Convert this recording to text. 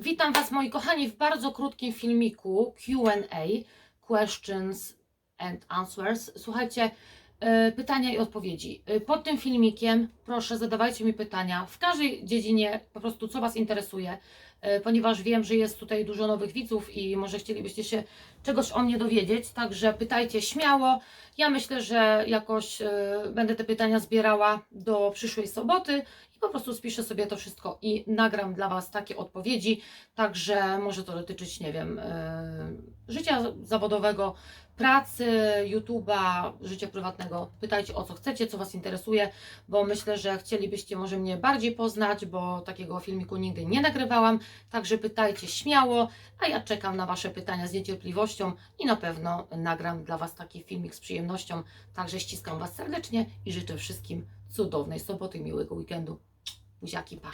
Witam Was, moi kochani, w bardzo krótkim filmiku QA Questions and Answers. Słuchajcie, e, pytania i odpowiedzi. E, Pod tym filmikiem proszę zadawajcie mi pytania w każdej dziedzinie, po prostu co Was interesuje, ponieważ wiem, że jest tutaj dużo nowych widzów i może chcielibyście się czegoś o mnie dowiedzieć, także pytajcie śmiało. Ja myślę, że jakoś e, będę te pytania zbierała do przyszłej soboty i po prostu spiszę sobie to wszystko i nagram dla Was takie odpowiedzi. Także może to dotyczyć, nie wiem, e, życia zawodowego, pracy, YouTube'a, życia prywatnego. Pytajcie o co chcecie, co Was interesuje, bo myślę, że chcielibyście może mnie bardziej poznać, bo takiego filmiku nigdy nie nagrywałam. Także pytajcie śmiało, a ja czekam na Wasze pytania z niecierpliwością i na pewno nagram dla Was taki filmik z przyjemnością. Także ściskam Was serdecznie i życzę wszystkim cudownej soboty miłego weekendu. Buziaki, pa!